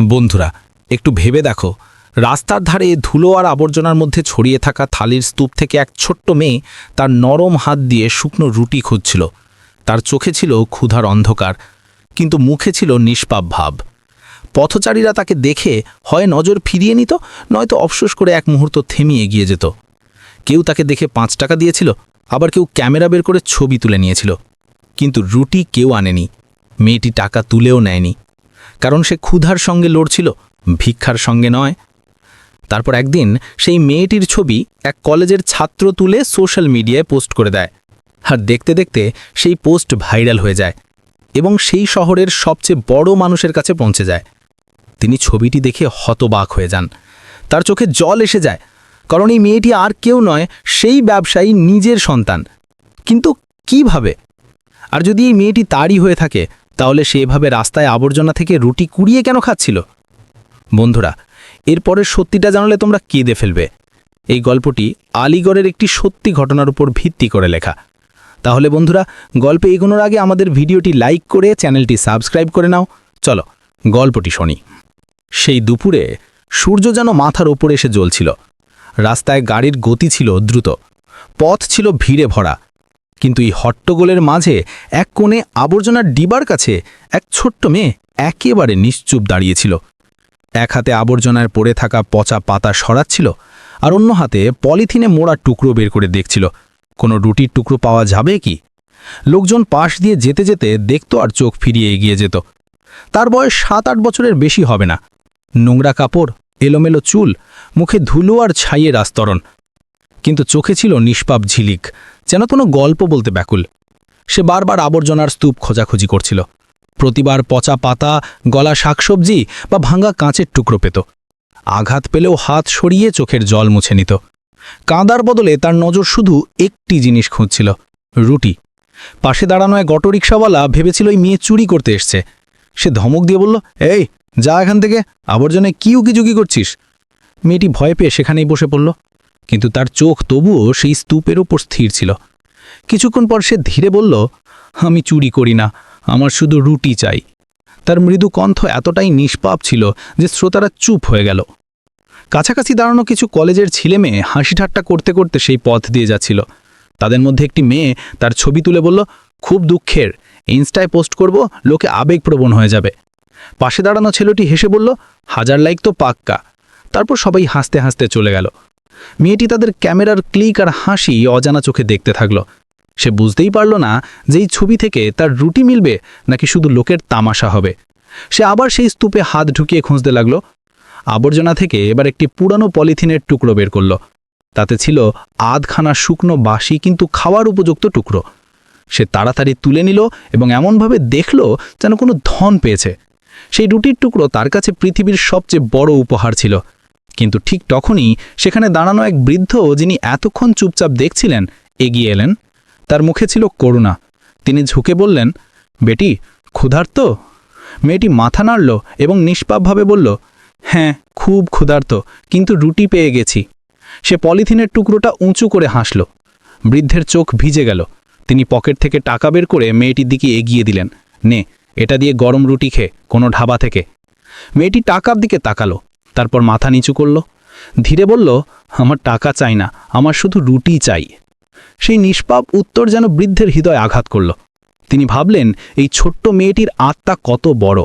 বন্ধুরা, একটু ভেবে দেখো। রাস্তার ধারে ধুলো আর আবর্জনার মধ্যে ছড়িয়ে থাকা থালির স্তূপ থেকে এক ছোট্ট মেয়ে তার নরম হাত দিয়ে শুকনো রুটি খুঁজছিল। তার চোখে ছিল ক্ষুধার অন্ধকার, কিন্তু মুখে ছিল নিষ্পাপ ভাব। পথচারীরা তাকে দেখে হয় নজর ফিরিয়ে নিত, নয়তো অফসোস করে এক মুহূর্ত থেমিয়ে এগিয়ে যেত। কেউ তাকে দেখে পাঁচ টাকা দিয়েছিল, আবার কেউ ক্যামেরা বের করে ছবি তুলে নিয়েছিল। কিন্তু রুটি কেউ আনেনি। মেয়েটি টাকা তুলেও নেয়নি। কারণ সে ক্ষুধার সঙ্গে লড়ছিল, ভিক্ষার সঙ্গে নয়। তারপর একদিন সেই মেয়েটির ছবি এক কলেজের ছাত্র তুলে সোশ্যাল মিডিয়ায় পোস্ট করে দেয়। আর দেখতে দেখতে সেই পোস্ট ভাইরাল হয়ে যায় এবং সেই শহরের সবচেয়ে বড় মানুষের কাছে পৌঁছে যায়। তিনি ছবিটি দেখে হতবাক হয়ে যান। তার চোখে জল এসে যায়, কারণ এই মেয়েটি আর কেউ নয়, সেই ব্যবসায়ী নিজের সন্তান। কিন্তু কীভাবে? আর যদি এই মেয়েটি তারই হয়ে থাকে তাহলে সে এভাবে রাস্তায় আবর্জনা থেকে রুটি কুড়িয়ে কেন খাচ্ছিল? বন্ধুরা, এরপরের সত্যিটা জানালে তোমরা কেঁদে ফেলবে। এই গল্পটি আলিগড়ের একটি সত্যি ঘটনার উপর ভিত্তি করে লেখা। তাহলে বন্ধুরা, গল্পে এগোনোর আগে আমাদের ভিডিওটি লাইক করে চ্যানেলটি সাবস্ক্রাইব করে নাও। চলো, গল্পটি শুনি। সেই দুপুরে সূর্য যেন মাথার ওপরে এসে জ্বলছিল। রাস্তায় গাড়ির গতি ছিল দ্রুত। পথ ছিল ভিড়ে ভরা। কিন্তু এই হট্টগোলের মাঝে এক কোণে আবর্জনার ডিবার কাছে এক ছোট্ট মেয়ে একেবারে নিশ্চুপ দাঁড়িয়েছিল। এক হাতে আবর্জনায় পড়ে থাকা পচা পাতা সরাচ্ছিল আর অন্য হাতে পলিথিনে মোড়া টুকরো বের করে দেখছিল। কোনো রুটির টুকরো পাওয়া যাবে কি? লোকজন পাশ দিয়ে যেতে যেতে দেখত আর চোখ ফিরিয়ে এগিয়ে যেত। তার বয়স সাত আট বছরের বেশি হবে না। নোংরা কাপড়, এলোমেলো চুল, মুখে ধুলো আর ছাইয়ের আস্তরণ। কিন্তু চোখে ছিল নিষ্পাপ ঝিলিক। যেন কোনো গল্প বলতে ব্যাকুল। সে বারবার আবর্জনার স্তূপ খোঁজাখুঁজি করছিল। প্রতিবার পচা পাতা, গলা শাকসবজি বা ভাঙা কাঁচের টুকরো পেত। আঘাত পেলেও হাত সরিয়ে চোখের জল মুছে নিত। কাঁদার বদলে তার নজর শুধু একটি জিনিস খুঁজছিল, রুটি। পাশে দাঁড়ানো এক অটোরিকশাওয়ালা ভেবেছিল ওই মেয়ে চুরি করতে এসছে। সে ধমক দিয়ে বলল, এই, যা এখান থেকে, আবর্জনায় কি উকিঝুঁকি করছিস? মেয়েটি ভয় পেয়ে সেখানেই বসে পড়ল। কিন্তু তার চোখ তবুও সেই স্তূপের ওপর স্থির ছিল। কিছুক্ষণ পর সে ধীরে বলল, আমি চুরি করি না, আমার শুধু রুটি চাই। তার মৃদু কণ্ঠ এতটাই নিষ্পাপ ছিল যে শ্রোতারা চুপ হয়ে গেল। কাছাকাছি দাঁড়ানো কিছু কলেজের ছেলেমেয়ে হাসি ঠাট্টা করতে করতে সেই পথ দিয়ে যাচ্ছিল। তাদের মধ্যে একটি মেয়ে তার ছবি তুলে বলল, খুব দুঃখের, ইনস্টায় পোস্ট করব, লোকে আবেগপ্রবণ হয়ে যাবে। পাশে দাঁড়ানো ছেলেটি হেসে বলল, হাজার লাইক তো পাক্কা। তারপর সবাই হাসতে হাসতে চলে গেল। মেয়েটি তাদের ক্যামেরার ক্লিক আর হাসি অজানা চোখে দেখতে থাকল। সে বুঝতেই পারল না যে এই ছবি থেকে তার রুটি মিলবে নাকি শুধু লোকের তামাশা হবে। সে আবার সেই স্তূপে হাত ঢুকিয়ে খুঁজতে লাগল। আবর্জনা থেকে এবার একটি পুরানো পলিথিনের টুকরো বের করল। তাতে ছিল আধখানা শুকনো বাসি কিন্তু খাওয়ার উপযুক্ত টুকরো। সে তাড়াতাড়ি তুলে নিল এবং এমনভাবে দেখল যেন কোনো ধন পেয়েছে। সেই রুটির টুকরো তার কাছে পৃথিবীর সবচেয়ে বড় উপহার ছিল। কিন্তু ঠিক তখনই সেখানে দাঁড়ানো এক বৃদ্ধ যিনি এতক্ষণ চুপচাপ দেখছিলেন এগিয়ে এলেন। তার মুখে ছিল করুণা। তিনি ঝুঁকে বললেন, বেটি, ক্ষুধার্ত? মেয়েটি মাথা নাড়ল এবং নিষ্পাপভাবে বলল হ্যাঁ খুব ক্ষুধার্ত, কিন্তু রুটি পেয়ে গেছি। সে পলিথিনের টুকরোটা উঁচু করে হাসল। বৃদ্ধের চোখ ভিজে গেল। তিনি পকেট থেকে টাকা বের করে মেয়েটির দিকে এগিয়ে দিলেন। নে, এটা দিয়ে গরম রুটি খেয়ে কোনো ঢাবা থেকে। মেয়েটি টাকার দিকে তাকালো। তারপর মাথা নিচু করল। ধীরে বলল, আমার টাকা চাই না, আমার শুধু রুটি চাই। সেই নিষ্পাপ উত্তর যেন বৃদ্ধের হৃদয় আঘাত করল। তিনি ভাবলেন, এই ছোট্ট মেয়েটির আত্মা কত বড়।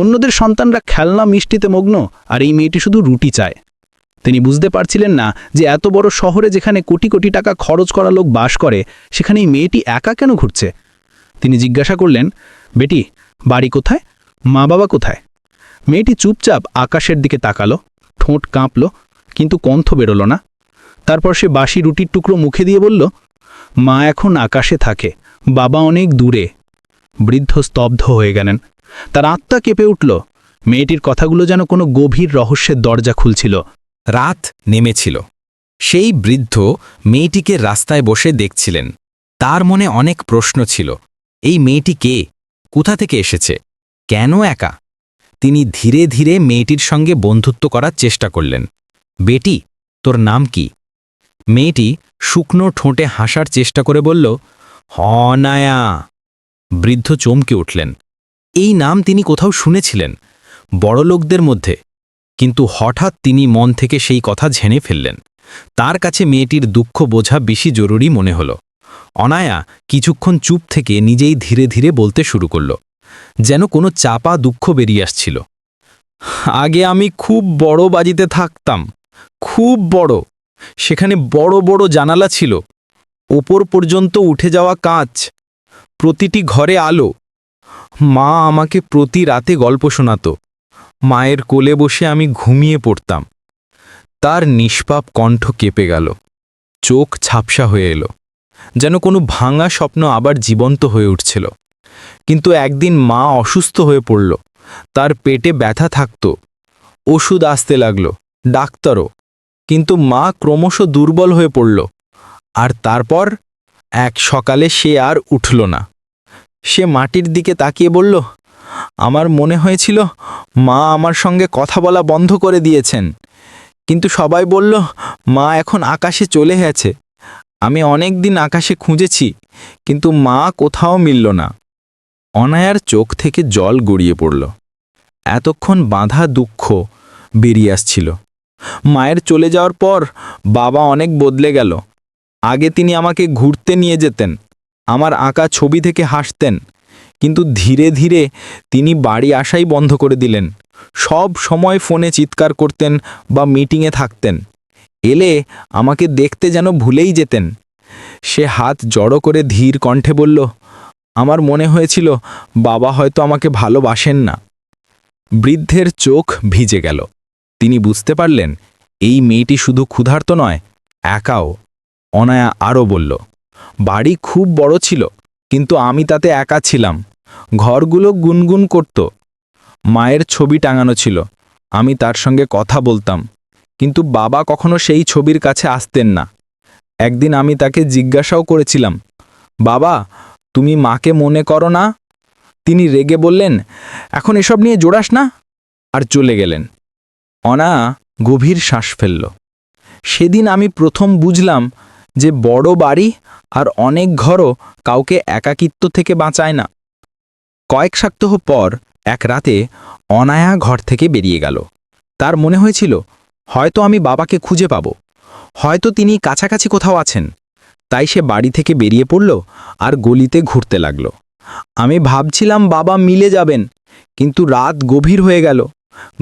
অন্যদের সন্তানরা খেলনা মিষ্টিতে মগ্ন, আর এই মেয়েটি শুধু রুটি চায়। তিনি বুঝতে পারছিলেন না যে এত বড় শহরে যেখানে কোটি কোটি টাকা খরচ করা লোক বাস করে, সেখানে এই মেয়েটি একা কেন ঘুরছে? তিনি জিজ্ঞাসা করলেন, বেটি, বাড়ি কোথায়? মা বাবা কোথায়? মেয়েটি চুপচাপ আকাশের দিকে তাকালো, ঠোঁট কাঁপল, কিন্তু কণ্ঠ বেরোল না। তারপর সে বাসি রুটির টুকরো মুখে দিয়ে বলল, মা এখন আকাশে থাকে, বাবা অনেক দূরে। বৃদ্ধ স্তব্ধ হয়ে গেলেন। তার আত্মা কেঁপে উঠল। মেয়েটির কথাগুলো যেন কোনো গভীর রহস্যের দরজা খুলছিল। রাত নেমেছিল। সেই বৃদ্ধ মেয়েটিকে রাস্তায় বসে দেখছিলেন। তার মনে অনেক প্রশ্ন ছিল, এই মেয়েটি কে? কোথা থেকে এসেছে? কেন একা? তিনি ধীরে ধীরে মেয়েটির সঙ্গে বন্ধুত্ব করার চেষ্টা করলেন। বেটি, তোর নাম কি? মেয়েটি শুকনো ঠোঁটে হাসার চেষ্টা করে বলল, হনায়া। বৃদ্ধ চমকে উঠলেন। এই নাম তিনি কোথাও শুনেছিলেন, বড়লোকদের মধ্যে। কিন্তু হঠাৎ তিনি মন থেকে সেই কথা ঝেনে ফেললেন। তার কাছে মেয়েটির দুঃখ বোঝা বেশি জরুরি মনে হল। অনায়া কিছুক্ষণ চুপ থেকে নিজেই ধীরে ধীরে বলতে শুরু করল। যেন কোনো চাপা দুঃখ বেরিয়ে আসছিল। আগে আমি খুব বড় বাজিতে থাকতাম, খুব বড়। সেখানে বড় বড় জানালা ছিল। ওপর পর্যন্ত উঠে যাওয়া কাঁচ, প্রতিটি ঘরে আলো। মা আমাকে প্রতি রাতে গল্প শোনাতো। মায়ের কোলে বসে আমি ঘুমিয়ে পড়তাম। তার নিষ্পাপ কণ্ঠ কেঁপে গেল। চোখ ছাপসা হয়ে এলো। যেন কোনো ভাঙা স্বপ্ন আবার জীবন্ত হয়ে উঠছিল। কিন্তু একদিন মা অসুস্থ হয়ে পড়ল। তার পেটে ব্যথা থাকত। ওষুধ আসতে লাগল, ডাক্তারও। কিন্তু মা ক্রমশ দুর্বল হয়ে পড়ল। আর তারপর এক সকালে সে আর উঠল না। সে মাটির দিকে তাকিয়ে বলল, আমার মনে হয়েছিল মা আমার সঙ্গে কথা বলা বন্ধ করে দিয়েছেন। কিন্তু সবাই বলল, মা এখন আকাশে চলে গেছে। আমি অনেক দিন আকাশে খুঁজেছি, কিন্তু মা কোথাও মিলল না। অনায়ার চোখ থেকে জল গড়িয়ে পড়ল। এতক্ষণ বাঁধা দুঃখ বেরিয়ে আসছিল। মায়ের চলে যাওয়ার পর বাবা অনেক বদলে গেল। আগে তিনি আমাকে ঘুরতে নিয়ে যেতেন, আমার আঁকা ছবি থেকে হাসতেন, কিন্তু ধীরে ধীরে তিনি বাড়ি আসাই বন্ধ করে দিলেন। সব সময় ফোনে চিৎকার করতেন বা মিটিংয়ে থাকতেন। এলে আমাকে দেখতে যেন ভুলেই যেতেন। সে হাত জড়ো করে ধীর কণ্ঠে বলল আমার মনে হয়েছিল, বাবা হয়তো আমাকে ভালোবাসেন না। বৃদ্ধের চোখ ভিজে গেল। তিনি বুঝতে পারলেন, এই মেয়েটি শুধু ক্ষুধার্ত নয়, একাও। অনায়া আরও বলল, বাড়ি খুব বড় ছিল, কিন্তু আমি তাতে একা ছিলাম। ঘরগুলো গুনগুন করত। মায়ের ছবি টাঙানো ছিল, আমি তার সঙ্গে কথা বলতাম, কিন্তু বাবা কখনো সেই ছবির কাছে আসতেন না। একদিন আমি তাকে জিজ্ঞাসাও করেছিলাম, বাবা তুমি মাকে মনে করো না? তিনি রেগে বললেন, এখন এসব নিয়ে জোড়াস না? আর চলে গেলেন। অনা গভীর শ্বাস ফেলল। সেদিন আমি প্রথম বুঝলাম যে বড় বাড়ি আর অনেক ঘরও কাউকে একাকিত্ব থেকে বাঁচায় না। কয়েক সপ্তাহ পর এক রাতে অনায়া ঘর থেকে বেরিয়ে গেল। তার মনে হয়েছিল, হয়তো আমি বাবাকে খুঁজে পাব। হয়তো তিনি কাছাকাছি কোথাও আছেন। তাই সে বাড়ি থেকে বেরিয়ে পড়ল আর গলিতে ঘুরতে লাগল। আমি ভাবছিলাম বাবা মিলে যাবেন, কিন্তু রাত গভীর হয়ে গেল।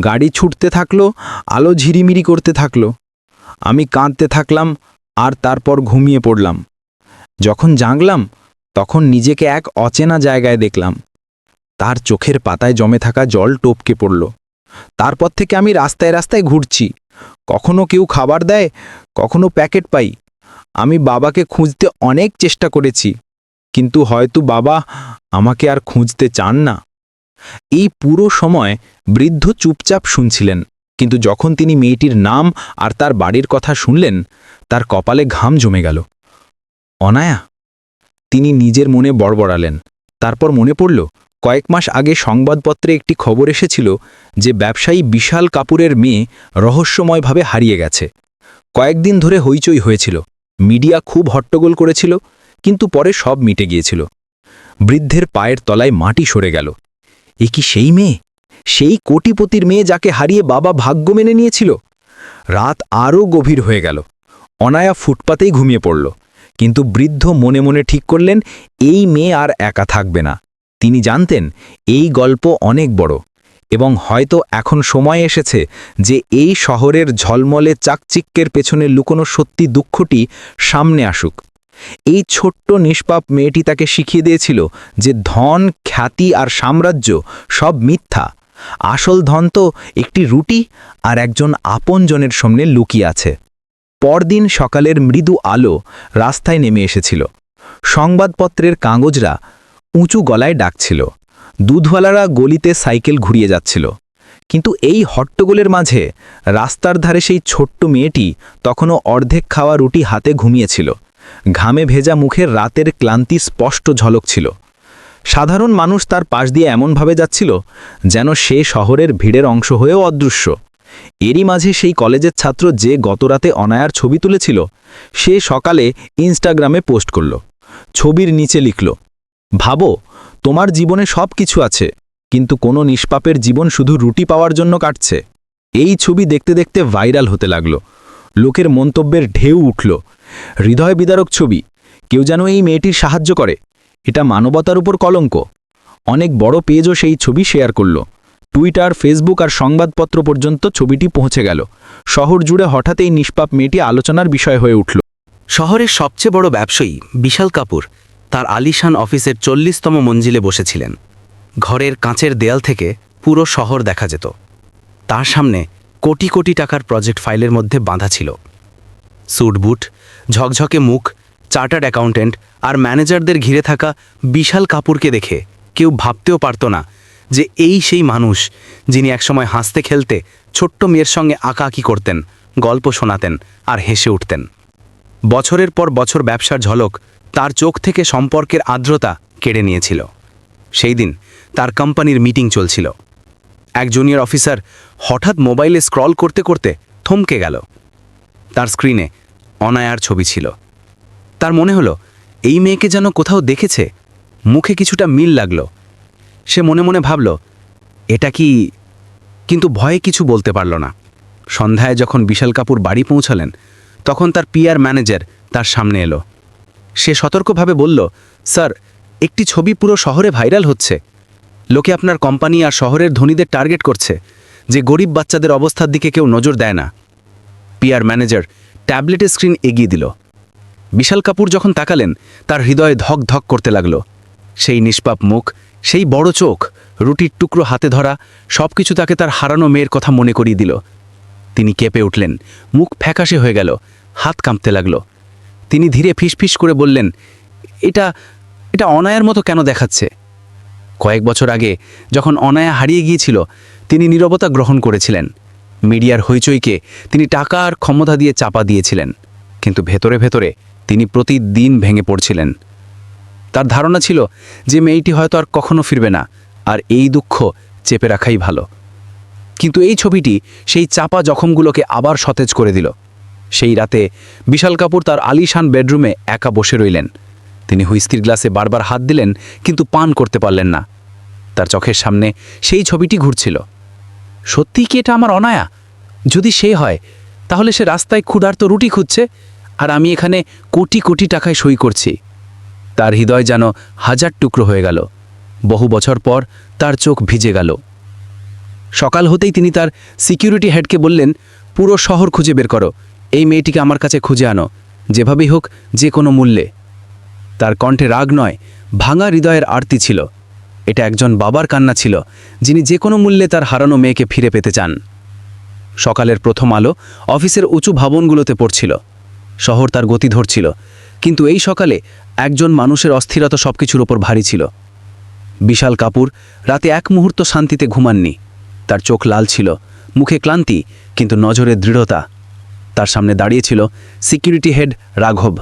গাড়ি ছুটতে থাকল, আলো ঝিরিমিরি করতে থাকল। আমি কাঁদতে থাকলাম আর তারপর ঘুমিয়ে পড়লাম। যখন জাগলাম, তখন নিজেকে এক অচেনা জায়গায় দেখলাম। তার চোখের পাতায় জমে থাকা জল টপকে পড়ল। তারপর থেকে আমি রাস্তায় রাস্তায় ঘুরছি। কখনো কেউ খাবার দেয়, কখনো প্যাকেট পাই। আমি বাবাকে খুঁজতে অনেক চেষ্টা করেছি, কিন্তু হয়তো বাবা আমাকে আর খুঁজতে চান না। এই পুরো সময় বৃদ্ধ চুপচাপ শুনছিলেন, কিন্তু যখন তিনি মেয়েটির নাম আর তার বাড়ির কথা শুনলেন, তার কপালে ঘাম জমে গেল। অনায়া, তিনি নিজের মনে বড়বড়ালেন। তারপর মনে পড়ল, কয়েক মাস আগে সংবাদপত্রে একটি খবর এসেছিল যে ব্যবসায়ী বিশাল কাপুরের মেয়ে রহস্যময়ভাবে হারিয়ে গেছে। কয়েকদিন ধরে হইচই হয়েছিল। মিডিয়া খুব হট্টগোল করেছিল, কিন্তু পরে সব মিটে গিয়েছিল। বৃদ্ধের পায়ের তলায় মাটি সরে গেল। এ কি সেই মেয়ে? সেই কোটিপতির মেয়ে যাকে হারিয়ে বাবা ভাগ্য মেনে নিয়েছিল? রাত আরও গভীর হয়ে গেল। অনায়া ফুটপাতেই ঘুমিয়ে পড়ল। কিন্তু বৃদ্ধ মনে মনে ঠিক করলেন, এই মেয়ে আর একা থাকবে না। তিনি জানতেন, এই গল্প অনেক বড়। এবং হয়তো এখন সময় এসেছে যে এই শহরের ঝলমলে চাকচিক্যের পেছনে লুকোনো সত্যি দুঃখটি সামনে আসুক। এই ছোট্ট নিষ্পাপ মেয়েটি তাকে শিখিয়ে দিয়েছিল যে ধন, খ্যাতি আর সাম্রাজ্য সব মিথ্যা। আসল ধন তো একটি রুটি আর একজন আপনজনের সামনে লুকিয়ে আছে। পরদিন সকালের মৃদু আলো রাস্তায় নেমে এসেছিল। সংবাদপত্রের কাগজরা উঁচু গলায় ডাকছিল। দুধওয়ালারা গলিতে সাইকেল ঘুরিয়ে যাচ্ছিল। কিন্তু এই হট্টগোলের মাঝে রাস্তার ধারে সেই ছোট্ট মেয়েটি তখনও অর্ধেক খাওয়া রুটি হাতে ঘুমিয়েছিল। ঘামে ভেজা মুখের রাতের ক্লান্তি স্পষ্ট ঝলক ছিল। সাধারণ মানুষ তার পাশ দিয়ে এমনভাবে যাচ্ছিল যেন সে শহরের ভিড়ের অংশ হয়েও অদৃশ্য। এরই মাঝে সেই কলেজের ছাত্র যে গতরাতে অনায়ার ছবি তুলেছিল, সে সকালে ইনস্টাগ্রামে পোস্ট করল। ছবির নিচে লিখল, ভাবো তোমার জীবনে সব কিছু আছে, কিন্তু কোনো নিষ্পাপের জীবন শুধু রুটি পাওয়ার জন্য কাটছে। এই ছবি দেখতে দেখতে ভাইরাল হতে লাগল। লোকের মন্তব্যের ঢেউ উঠল। হৃদয় বিদারক ছবি। কেউ যেন এই মেয়েটির সাহায্য করে। এটা মানবতার উপর কলঙ্ক। অনেক বড় পেজও সেই ছবি শেয়ার করল। টুইটার, ফেসবুক আর সংবাদপত্র পর্যন্ত ছবিটি পৌঁছে গেল। শহর জুড়ে হঠাৎ এই নিষ্পাপ মেয়েটি আলোচনার বিষয় হয়ে উঠল। শহরের সবচেয়ে বড় ব্যবসায়ী বিশাল কাপুর। তার আলিশান অফিসের চল্লিশতম মঞ্জিলে বসেছিলেন। ঘরের কাঁচের দেয়াল থেকে পুরো শহর দেখা যেত। তার সামনে কোটি কোটি টাকার প্রজেক্ট ফাইলের মধ্যে বাঁধা ছিল। স্যুট বুট, ঝকঝকে মুখ, চার্টার্ড অ্যাকাউন্টেন্ট আর ম্যানেজারদের ঘিরে থাকা বিশাল কাপুরকে দেখে কেউ ভাবতেও পারত না যে এই সেই মানুষ যিনি একসময় হাসতে খেলতে ছোট্ট মেয়ের সঙ্গে আঁকাআঁকি করতেন, গল্প শোনাতেন আর হেসে উঠতেন। বছরের পর বছর ব্যবসার ঝলক তার চোখ থেকে সম্পর্কের আর্দ্রতা কেড়ে নিয়েছিল। সেই দিন তার কোম্পানির মিটিং চলছিল। এক জুনিয়র অফিসার হঠাৎ মোবাইলে স্ক্রল করতে করতে থমকে গেল। তার স্ক্রিনে অনায়ার ছবি ছিল। তার মনে হলো, এই মেয়েকে যেন কোথাও দেখেছে, মুখে কিছুটা মিল লাগল। সে মনে মনে ভাবল, এটা কি, কিন্তু ভয়ে কিছু বলতে পারল না। সন্ধ্যায় যখন বিশাল কাপুর বাড়ি পৌঁছালেন, তখন তার পিআর ম্যানেজার তার সামনে এলো। সে সতর্কভাবে বলল, স্যার, একটি ছবি পুরো শহরে ভাইরাল হচ্ছে। লোকে আপনার কোম্পানি আর শহরের ধনীদের টার্গেট করছে, যে গরিব বাচ্চাদের অবস্থার দিকে কেউ নজর দেয় না। পিআর ম্যানেজার ট্যাবলেটের স্ক্রিন এগিয়ে দিল। বিশাল কাপুর যখন তাকালেন, তার হৃদয়ে ধক ধক করতে লাগল। সেই নিষ্পাপ মুখ, সেই বড় চোখ, রুটির টুকরো হাতে ধরা সব কিছু তাকে তার হারানো মেয়ের কথা মনে করিয়ে দিল। তিনি কেঁপে উঠলেন, মুখ ফ্যাকাশে হয়ে গেল, হাত কাঁপতে লাগল। তিনি ধীরে ফিসফিস করে বললেন, এটা এটা অনায়ার মতো কেন দেখাচ্ছে? কয়েক বছর আগে, যখন অনায়া হারিয়ে গিয়েছিল, তিনি নীরবতা গ্রহণ করেছিলেন। মিডিয়ার হইচইকে তিনি টাকা আর ক্ষমতা দিয়ে চাপা দিয়েছিলেন, কিন্তু ভেতরে ভেতরে তিনি প্রতিদিন ভেঙে পড়ছিলেন। তার ধারণা ছিল যে মেয়েটি হয়তো আর কখনো ফিরবে না, আর এই দুঃখ চেপে রাখাই ভালো। কিন্তু এই ছবিটি সেই চাপা জখমগুলোকে আবার সতেজ করে দিল। সেই রাতে বিশাল কাপুর তার আলিশান বেডরুমে একা বসে রইলেন। তিনি হুইস্কির গ্লাসে বারবার হাত দিলেন, কিন্তু পান করতে পারলেন না। তার চোখের সামনে সেই ছবিটি ঘুরছিল। সত্যিই কি এটা আমার অনায়া? যদি সে হয়, তাহলে সে রাস্তায় ক্ষুধার্ত রুটি খুঁজছে, আর আমি এখানে কোটি কোটি টাকায় সই করছি। তার হৃদয় যেন হাজার টুকরো হয়ে গেল। বহু বছর পর তার চোখ ভিজে গেল। সকাল হতেই তিনি তার সিকিউরিটি হেডকে বললেন, পুরো শহর খুঁজে বের করো। এই মেয়েটিকে আমার কাছে খুঁজে আনো, যেভাবেই হোক যে কোনো মূল্যে। তার কণ্ঠে রাগ নয়, ভাঙা হৃদয়ের আরতি ছিল। এটা একজন বাবার কান্না ছিল, যিনি যে কোনো মূল্যে তার হারানো মেয়েকে ফিরে পেতে চান। সকালের প্রথম আলো অফিসের উঁচু ভবনগুলোতে পড়ছিল। শহর তার গতি ধরছিল, কিন্তু এই সকালে একজন মানুষের অস্থিরতা সবকিছুর ওপর ভারী ছিল। বিশাল কাপুর রাতে এক মুহূর্ত শান্তিতে ঘুমাননি। তার চোখ লাল ছিল, মুখে ক্লান্তি, কিন্তু নজরে দৃঢ়তা। তার সামনে দাঁড়িয়েছিল সিকিউরিটি হেড রাঘব।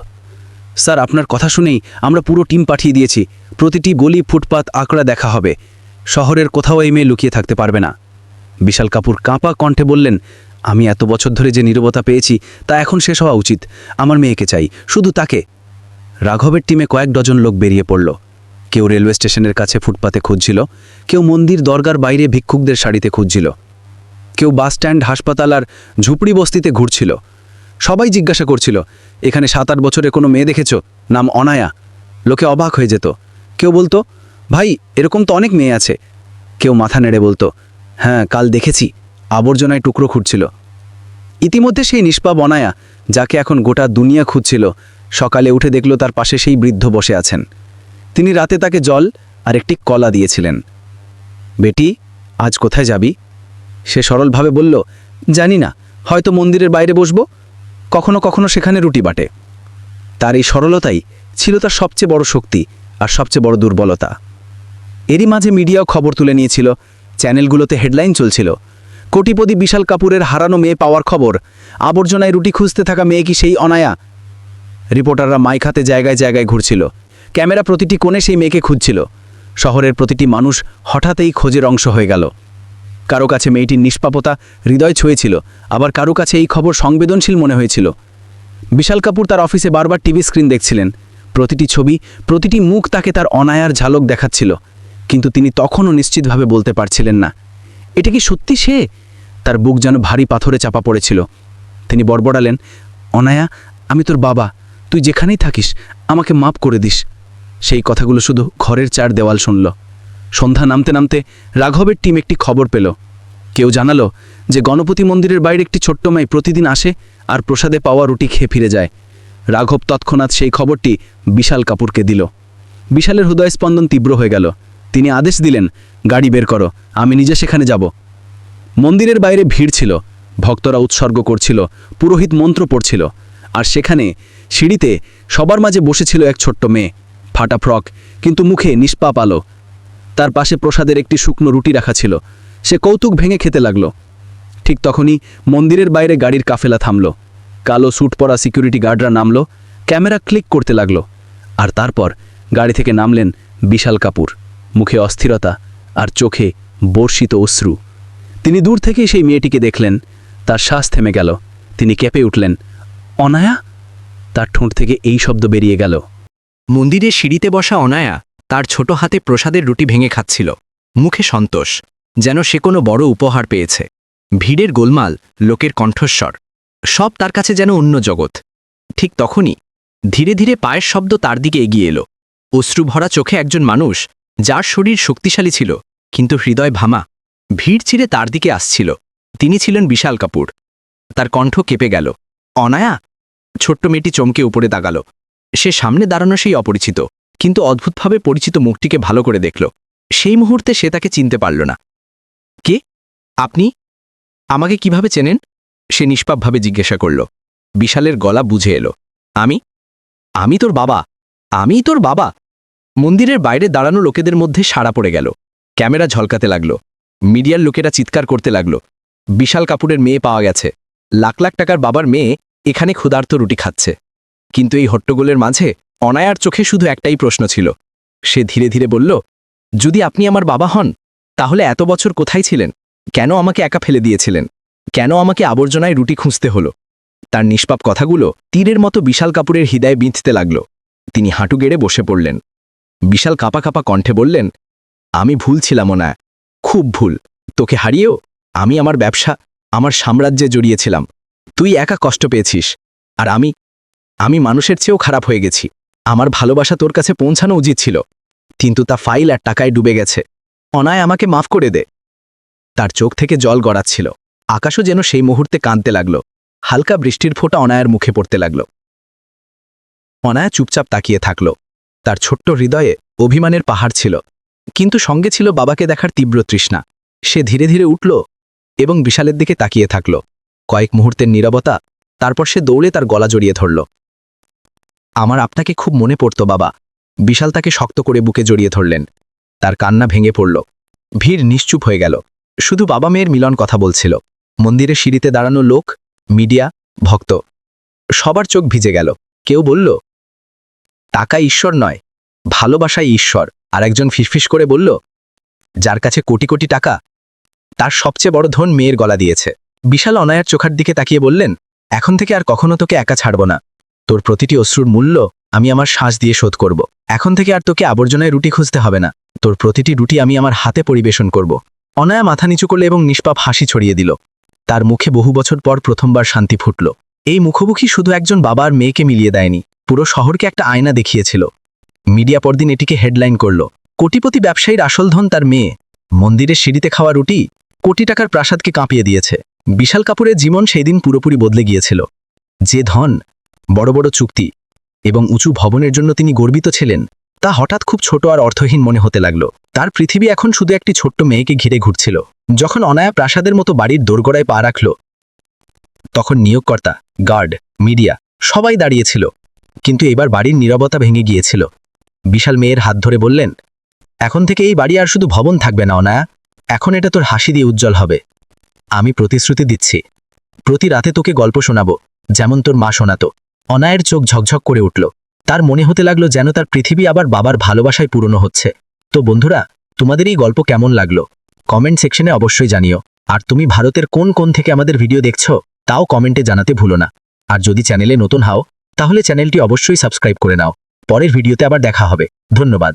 স্যার, আপনার কথা শুনেই আমরা পুরো টিম পাঠিয়ে দিয়েছি। প্রতিটি গলি, ফুটপাত, আঁকড়া দেখা হবে। শহরের কোথাও এই মেয়ে লুকিয়ে থাকতে পারবে না। বিশাল কাপুর কাঁপা কণ্ঠে বললেন, আমি এত বছর ধরে যে নীরবতা পেয়েছি, তা এখন শেষ হওয়া উচিত। আমার মেয়েকে চাই, শুধু তাকে। রাঘবের টিমে কয়েক ডজন লোক বেরিয়ে পড়ল। কেউ রেলওয়ে স্টেশনের কাছে ফুটপাতে খুঁজছিল, কেউ মন্দির দরগার বাইরে ভিক্ষুকদের শাড়িতে খুঁজছিল। কেউ বাসস্ট্যান্ড হাসপাতাল আর ঝুপড়ি বস্তিতে ঘুরছিল। সবাই জিজ্ঞাসা করছিল, এখানে সাত আট বছরে কোনো মেয়ে দেখেছ? নাম অনায়া। লোকে অবাক হয়ে যেত। কেউ বলতো, ভাই, এরকম তো অনেক মেয়ে আছে। কেউ মাথা নেড়ে বলতো হ্যাঁ কাল দেখেছি। আবর্জনায় টুকরো খুঁড়ছিল। ইতিমধ্যে সেই নিষ্পাপ অনায়া, যাকে এখন গোটা দুনিয়া খুঁজছিল, সকালে উঠে দেখল তার পাশে সেই বৃদ্ধ বসে আছেন। তিনি রাতে তাকে জল আর একটি কলা দিয়েছিলেন। বেটি, আজ কোথায় যাবি? সে সরলভাবে বলল, জানি না, হয়তো মন্দিরের বাইরে বসবো। কখনো কখনো সেখানে রুটি বাটে। তার এই সরলতাই ছিল তার সবচেয়ে বড় শক্তি আর সবচেয়ে বড় দুর্বলতা। এরই মাঝে মিডিয়াও খবর তুলে নিয়েছিল। চ্যানেলগুলোতে হেডলাইন চলছিল। কোটিপতি বিশাল কাপুরের হারানো মেয়ে পাওয়ার খবর, আবর্জনায় রুটি খুঁজতে থাকা মেয়ে কি সেই অনায়া? রিপোর্টাররা মাইক হাতে জায়গায় জায়গায় ঘুরছিল। ক্যামেরা প্রতিটি কোণে সেই মেয়েকে খুঁজছিল। শহরের প্রতিটি মানুষ হঠাৎই খোঁজের অংশ হয়ে গেল। কারও কাছে মেয়েটির নিষ্পাপতা হৃদয় ছুঁয়েছিল, আবার কারও কাছে এই খবর সংবেদনশীল মনে হয়েছিল। বিশাল কাপুর তার অফিসে বারবার টিভি স্ক্রিন দেখছিলেন। প্রতিটি ছবি, প্রতিটি মুখ তাকে তার অনায়ার ঝালক দেখাচ্ছিল, কিন্তু তিনি তখনও নিশ্চিতভাবে বলতে পারছিলেন না, এটা কি সত্যি সে? তার বুক যেন ভারী পাথরে চাপা পড়েছিল। তিনি বড়বড়ালেন, অনায়া, আমি তোর বাবা, তুই যেখানেই থাকিস, আমাকে মাপ করে দিস। সেই কথাগুলো শুধু ঘরের চার দেওয়াল শুনল। সন্ধ্যা নামতে নামতে রাঘবের টিম একটি খবর পেল। কেউ জানালো যে গণপতি মন্দিরের বাইরে একটি ছোট্ট মেয়ে প্রতিদিন আসে আর প্রসাদে পাওয়া রুটি খেয়ে ফিরে যায়। রাঘব তৎক্ষণাৎ সেই খবরটি বিশাল কাপুরকে দিল। বিশালের হৃদয়স্পন্দন তীব্র হয়ে গেল। তিনি আদেশ দিলেন, গাড়ি বের করো, আমি নিজে সেখানে যাব। মন্দিরের বাইরে ভিড় ছিল, ভক্তরা উৎসর্গ করছিল, পুরোহিত মন্ত্র পড়ছিল, আর সেখানে সিঁড়িতে সবার মাঝে বসেছিল এক ছোট্ট মেয়ে। ফাটা ফ্রক, কিন্তু মুখে নিষ্পাপ আলো তার পাশে প্রসাদের একটি শুকনো রুটি রাখা ছিল। সে কৌতুক ভেঙে খেতে লাগল। ঠিক তখনই মন্দিরের বাইরে গাড়ির কাফেলা থামল। কালো স্যুট পরা সিকিউরিটি গার্ডরা নামল। ক্যামেরা ক্লিক করতে লাগল। আর তারপর গাড়ি থেকে নামলেন বিশাল কাপুর। মুখে অস্থিরতা আর চোখে বর্ষিত অশ্রু। তিনি দূর থেকেই সেই মেয়েটিকে দেখলেন। তার শ্বাস থেমে গেল। তিনি কেঁপে উঠলেন। অনায়া? তার ঠোঁট থেকে এই শব্দ বেরিয়ে গেল। মন্দিরের সিঁড়িতে বসা অনায়া তার ছোট হাতে প্রসাদের রুটি ভেঙে খাচ্ছিল। মুখে সন্তোষ, যেন সে কোনো বড় উপহার পেয়েছে। ভিড়ের গোলমাল, লোকের কণ্ঠস্বর, সব তার কাছে যেন অন্য জগৎ। ঠিক তখনই, ধীরে ধীরে পায়ের শব্দ তার দিকে এগিয়ে এলো। অশ্রু ভরা চোখে একজন মানুষ, যার শরীর শক্তিশালী ছিল, কিন্তু হৃদয় ভামা, ভিড় ছিঁড়ে তার দিকে আসছিল। তিনি ছিলেন বিশাল কাপুর। তার কণ্ঠ কেঁপে গেল। অনায়া, ছোট্ট মেয়েটি চমকে উপরে দাগাল সে সামনে দাঁড়ানো সেই অপরিচিত। কিন্তু অদ্ভুতভাবে পরিচিত মুখটিকে ভালো করে দেখল। সেই মুহূর্তে সে তাকে চিনতে পারল না। কে? আপনি? আমাকে কীভাবে চেনেন? সে নিষ্পাপভাবে জিজ্ঞাসা করল। বিশালের গলা বুঝে এলো। আমি? আমি তোর বাবা? আমি তোর বাবা? মন্দিরের বাইরে দাঁড়ানো লোকেদের মধ্যে সাড়া পড়ে গেল। ক্যামেরা ঝলকাতে লাগল। মিডিয়ার লোকেরা চিৎকার করতে লাগল। বিশাল কাপুরের মেয়ে পাওয়া গেছে। লাখ লাখ টাকার বাবার মেয়ে এখানে ক্ষুধার্ত রুটি খাচ্ছে। কিন্তু এই হট্টগোলের মাঝে অনায়ার চোখে শুধু একটাই প্রশ্ন ছিল। সে ধীরে ধীরে বলল, যদি আপনি আমার বাবা হন, তাহলে এত বছর কোথায় ছিলেন? কেন আমাকে একা ফেলে দিয়েছিলেন? কেন আমাকে আবর্জনায় রুটি খুঁজতে হলো? তার নিষ্পাপ কথাগুলো তীরের মতো বিশাল কাপুরের হৃদয়ে বিঁধতে লাগল। তিনি হাঁটু গেড়ে বসে পড়লেন। বিশাল কাপা কাপা কণ্ঠে বললেন, আমি ভুল ছিলাম না খুব ভুল। তোকে হারিয়েও আমি আমার ব্যবসা, আমার সাম্রাজ্যে জড়িয়েছিলাম। তুই একা কষ্ট পেয়েছিস। আর আমি আমি মানুষের চেয়েও খারাপ হয়ে গেছি। আমার ভালোবাসা তোর কাছে পৌঁছানো উচিত ছিল, কিন্তু তা ফাইল আর টাকায় ডুবে গেছে। অনায় আমাকে মাফ করে দে। তার চোখ থেকে জল গড়াচ্ছিল। আকাশও যেন সেই মুহূর্তে কাঁদতে লাগল। হালকা বৃষ্টির ফোঁটা অনায়ার মুখে পড়তে লাগল। অনায়া চুপচাপ তাকিয়ে থাকল। তার ছোট্ট হৃদয়ে অভিমানের পাহাড় ছিল, কিন্তু সঙ্গে ছিল বাবাকে দেখার তীব্র তৃষ্ণা। সে ধীরে ধীরে উঠল এবং বিশালের দিকে তাকিয়ে থাকল। কয়েক মুহূর্তের নীরবতা, তারপর সে দৌড়ে তার গলা জড়িয়ে ধরল। আমার আপনাকে খুব মনে পড়ত, বাবা। বিশাল তাকে শক্ত করে বুকে জড়িয়ে ধরলেন। তার কান্না ভেঙে পড়ল। ভিড় নিশ্চুপ হয়ে গেল। শুধু বাবা মেয়ের মিলন কথা বলছিল। মন্দিরের সিঁড়িতে দাঁড়ানো লোক, মিডিয়া, ভক্ত, সবার চোখ ভিজে গেল। কেউ বলল, টাকা ঈশ্বর নয়, ভালোবাসাই ঈশ্বর। আর একজন ফিসফিস করে বলল, যার কাছে কোটি কোটি টাকা, তার সবচেয়ে বড় ধন মেয়ের গলা দিয়েছে। বিশাল অনায়ার চোখার দিকে তাকিয়ে বললেন, এখন থেকে আর কখনো তোকে একা ছাড়ব না। তোর প্রতিটি অশ্রুর মূল্য আমি আমার শ্বাস দিয়ে শোধ করব। এখন থেকে আর তোকে আবর্জনায় রুটি খুঁজতে হবে না। তোর প্রতিটি রুটি আমি আমার হাতে পরিবেশন করব। অনায়া মাথা নিচু করলে এবং নিষ্পাপ হাসি ছড়িয়ে দিল। তার মুখে বহু বছর পর প্রথমবার শান্তি ফুটল। এই মুখোমুখি শুধু একজন বাবার মেয়েকে মিলিয়ে দেয়নি, পুরো শহরকে একটা আয়না দেখিয়েছিল। মিডিয়া পরদিন এটিকে হেডলাইন করল, কোটিপতি ব্যবসায়ীর আসল ধন তার মেয়ে। মন্দিরের সিঁড়িতে খাওয়া রুটি কোটি টাকার প্রাসাদকে কাঁপিয়ে দিয়েছে। বিশাল কাপুরের জীবন সেই দিন পুরোপুরি বদলে গিয়েছিল। যে ধন বড় বড় চুক্তি এবং উঁচু ভবনের জন্য তিনি গর্বিত ছিলেন। তা হঠাৎ খুব ছোট আর অর্থহীন মনে হতে লাগল। তার পৃথিবী এখন শুধু একটি ছোট্ট মেয়েকে ঘিরে ঘুরছিল। যখন অনায়া প্রাসাদের মতো বাড়ির দোরগোড়ায় পা রাখল, তখন নিয়োগকর্তা, গার্ড, মিডিয়া সবাই দাঁড়িয়েছিল। কিন্তু এবার বাড়ির নীরবতা ভেঙে গিয়েছিল। বিশাল মেয়ের হাত ধরে বললেন, এখন থেকে এই বাড়ি আর শুধু ভবন থাকবে না, অনায়া। এখন এটা তোর হাসি দিয়ে উজ্জ্বল হবে। আমি প্রতিশ্রুতি দিচ্ছি। প্রতি রাতে তোকে গল্প শোনাবো, যেমন তোর মা শোনাতো। অনায়ের চোখ ঝকঝক করে উঠল। তার মনে হতে লাগল যেন তার পৃথিবী আবার বাবার ভালোবাসায় পূরণ হচ্ছে। তো বন্ধুরা, তোমাদের এই গল্প কেমন লাগল? কমেন্ট সেকশনে অবশ্যই জানিও। আর তুমি ভারতের কোন কোন থেকে আমাদের ভিডিও দেখছ, তাও কমেন্টে জানাতে ভুলো না। আর যদি চ্যানেলে নতুন হাও, তাহলে চ্যানেলটি অবশ্যই সাবস্ক্রাইব করে নাও। পরের ভিডিওতে আবার দেখা হবে। ধন্যবাদ।